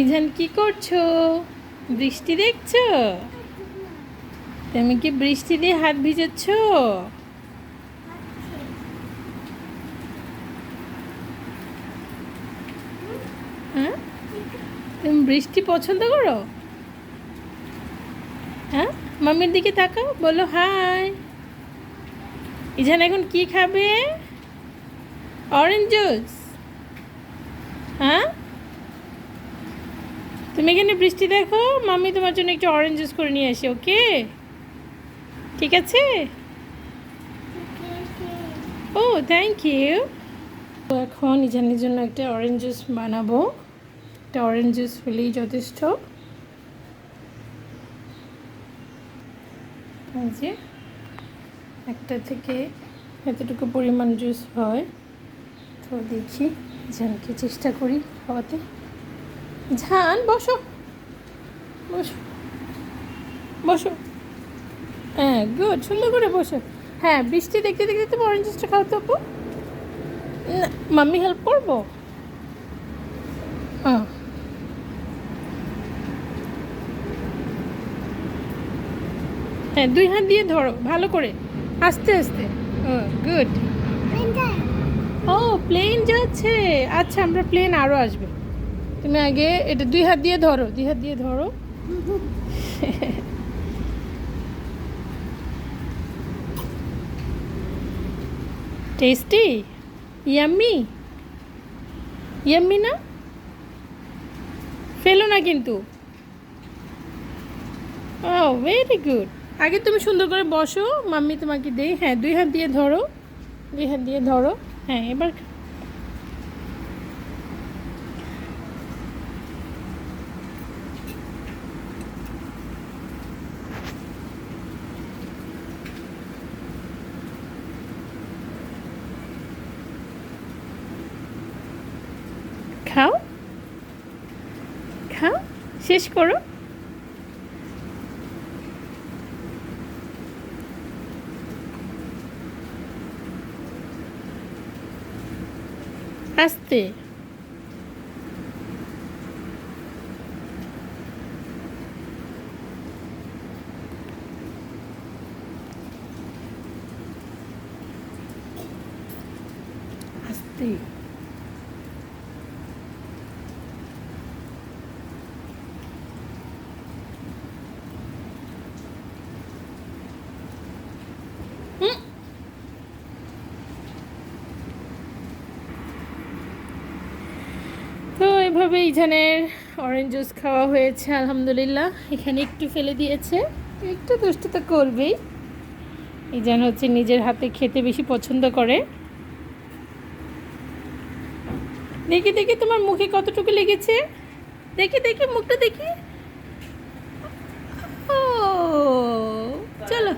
ইজান কি করছ? বৃষ্টি দেখছ? তুমি কি বৃষ্টি দিয়ে হাত ভিজাচ্ছ হ্যাঁ? তুমি বৃষ্টি পছন্দ করো? হ্যাঁ? মাম্মির দিকে তাকাও, বলো হাই। ইজান এখন কি খাবে? Orange juice. হ্যাঁ? তুমি এখানে বৃষ্টি দেখো, মাম্মি তোমার জন্য একটু অরেঞ্জ জুস করে নিয়ে আসি ওকে ঠিক আছে? ও থ্যাংক ইউ তো এখন ইজানের জন্য একটা অরেঞ্জ জুস বানাবো। একটা অরেঞ্জ জুস হলেই যথেষ্ট। যে, একটা থেকে এতটুকু পরিমাণ জুস হয়। তো দেখি জানকে চেষ্টা করি খাওয়াতে। ঝান বসো। বসো। বসো। হ্যাঁ গুড সুন্দর করে বসো। হ্যাঁ বৃষ্টি দেখতে দেখতে তুমি অরেঞ্জ জুসটা খাও তো না মাম্মি হেল্প করব? হ্যাঁ। হ্যাঁ দুই হাত দিয়ে ধরো ভালো করে। আস্তে আস্তে। গুড ও প্লেন যাচ্ছে। আচ্ছা আমরা প্লেন আরও আসবে। তুমি আগে এটা দুই হাত দিয়ে ধরো, দুই হাত দিয়ে ধরো। টেস্টি? ইয়াম্মি? ইয়াম্মি না? ফেলো না কিন্তু। ও ভেরি গুড আগে তুমি সুন্দর করে বসো, মাম্মি তোমাকে দেই। হ্যাঁ দুই হাত দিয়ে ধরো, দুই হাত দিয়ে ধরো। হ্যাঁ এবার খাও। খাও শেষ করো। আস্তে। আস্তে। এভাবে ইজানের অরেঞ্জ জুস খাওয়া হয়েছে, আলহামদুলিল্লাহ। এখানে একটু ফেলে দিয়েছে। একটু দুষ্টু তো করবেই। ইজান হচ্ছে নিজের হাতে খেতে বেশি পছন্দ করে। দেখি দেখি তোমার মুখে কতটুকু লেগেছে? দেখি দেখি, মুখটা দেখি। ও, চলো।